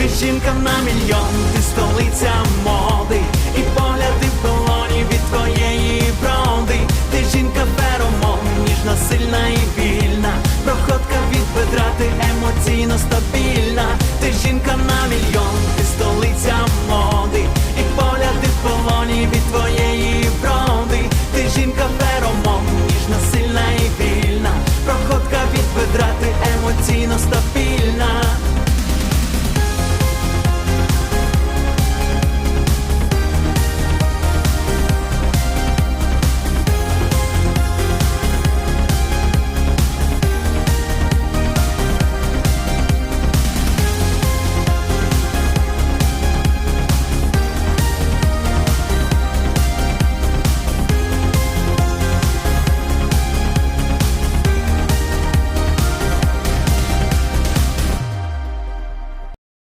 Ти жінка на мільйон, ти столиця моди, і погляди в полоні від твоєї броди. Ти жінка феромон, ніжна, сильна і вільна. Проходка від бедра, ти емоційно стабільна. Ти жінка на мільйон, ти столиця моди, і погляди в полоні від твоєї бронди, Ти жінка феромон.